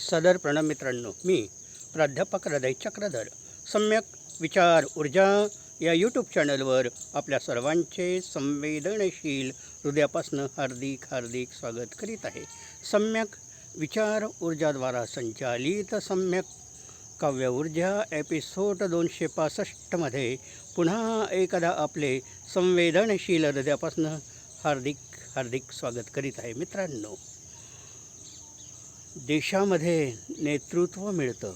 सदर प्रणव मित्रांनो मी प्राध्यापक हृदय चक्रधर. सम्यक विचार ऊर्जा या यूट्यूब चॅनलवर आपल्या सर्वांचे संवेदनशील हृदयापासून हार्दिक हार्दिक स्वागत करीत आहे. सम्यक विचार ऊर्जाद्वारा संचालित सम्यक काव्य ऊर्जा एपिसोड दोनशे पासष्टमध्ये पुन्हा एकदा आपले संवेदनशील हृदयापासून हार्दिक हार्दिक स्वागत करीत आहे मित्रांनो. देशामध्ये नेतृत्व मिळतं.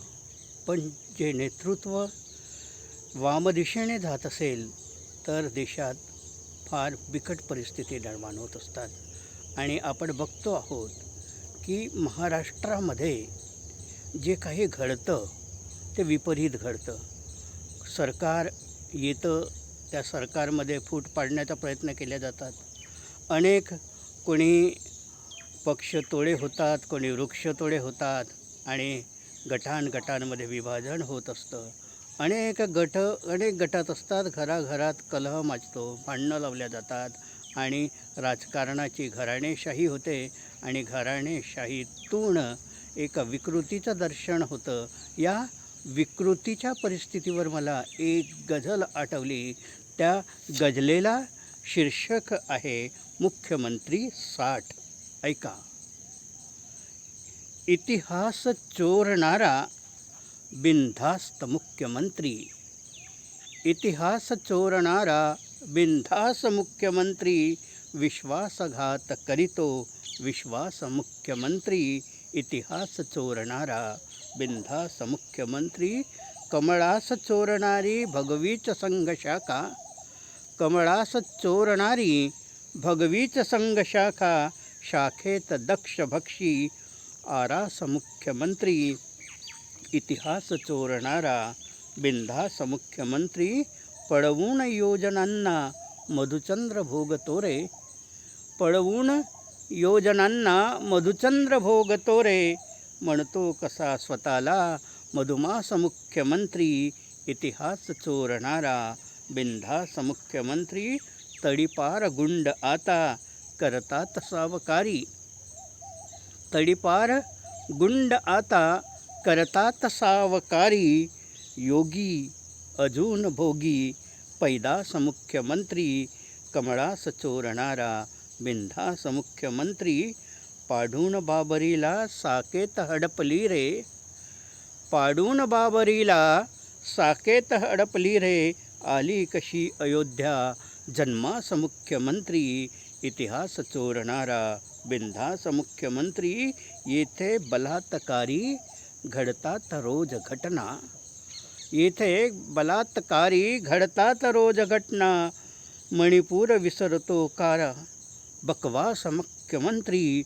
पण जे नेतृत्व वामदिशेने जात असेल तर देशात फार बिकट परिस्थिती निर्माण होत असतात. आणि आपण बघतो आहोत की महाराष्ट्रामध्ये जे काही घडतं ते विपरीत घडतं. सरकार येतं त्या सरकारमध्ये फूट पाडण्याचा प्रयत्न केले जातात. अनेक कोणी पक्ष तोडे होतात कोणी वृक्ष तोडे होतात आणि गटान गटांमध्ये विभाजन होत असतं. अनेक गट अनेक गटात असतात घराघरात कलह माजतो भांडणं लावल्या जातात आणि राजकारणाची घराणेशाही होते आणि घराणेशाहीतून एका विकृतीचं दर्शन होतं. या विकृतीच्या परिस्थितीवर मला एक गझल आठवली. त्या गझलेला शीर्षक आहे मुख्यमंत्री साठ. ऐका. इतिहास चोरणारा बिनधास्त मुख्यमंत्री. इतिहास चोरणारा बिनधास मुख्यमंत्री विश्वासघात करीतो विश्वास मुख्यमंत्री इतिहास चोरणारा बिनधास मुख्यमंत्री कमळास चोरणारी भगवीच संघशाखा. कमळास चोरणारी भगवीच संघशाखा शाखेत दक्ष भक्षी आरास मुख्यमंत्री इतिहास चोरणारा बिंधास मुख्यमंत्री पळवून योजनांना मधुचंद्र भोगतोरे पळवून योजनांना मधुचंद्र भोगतोरे म्हणतो कसा स्वतःला मधुमास मुख्यमंत्री इतिहास चोरणारा बिंधास मुख्यमंत्री तडीपार गुंड आता करतात सावकारी तडीपार गुंड आता करतात सावकारी योगी अजून भोगी पैदास मुख्यमंत्री कमळास चोरणारा बिंधास मुख्यमंत्री पाडून बाबरीला साकेत हडपली रे. पाडून बाबरीला साकेत हडपली रे आली कशी अयोध्या जन्मास मुख्यमंत्री इतिहास चोरणारा बिनधास मुख्यमंत्री येथे बलात्कारी घडतात रोज घटना. येथे बलात्कारी घडतात रोज घटना. मणिपूर विसरतो कार. बकवास मुख्यमंत्री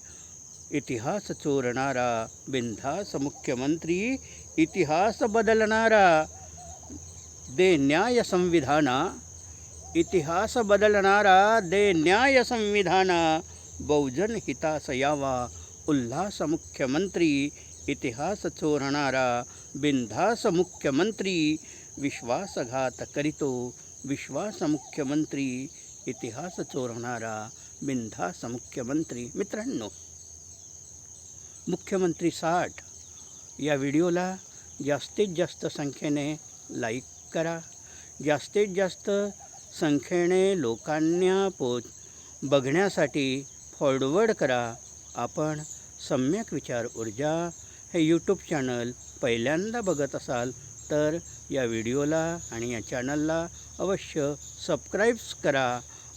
इतिहास चोरणारा बिनधास मुख्यमंत्री इतिहास बदलणारा. दे न्याय संविधाना इतिहास बदलणारा दे न्याय संविधाना बहुजन हितास यावा उल्हास मुख्यमंत्री इतिहास चोरणारा बिंधास मुख्यमंत्री विश्वासघात करीतो विश्वास मुख्यमंत्री इतिहास चोरणारा बिंधास मुख्यमंत्री मित्रांनो मुख्यमंत्री साठ या व्हिडिओला जास्तीत जास्त संख्येने लाईक करा जास्तीत जास्त संख्येने लोकांना पोच बघण्यासाठी फॉरवर्ड करा. आपण सम्यक विचार ऊर्जा हे यूट्यूब चॅनल पहिल्यांदा बघत असाल तर या व्हिडिओला आणि या चॅनलला अवश्य सबस्क्राईब्स करा.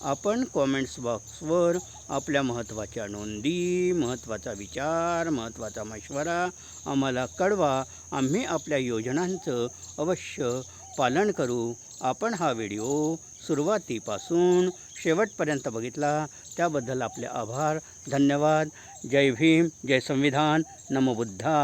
आपण कॉमेंट्स बॉक्सवर आपल्या महत्त्वाच्या नोंदी महत्त्वाचा विचार महत्त्वाचा मशवरा आम्हाला कळवा. आम्ही आपल्या योजनांचं अवश्य पालन करू. आपण हा व्हिडिओ सुरुवातीपासून शेवटपर्यंत बघितला. त्याबद्दल आपले आभार धन्यवाद. जय भीम जय संविधान. नमो बुद्धा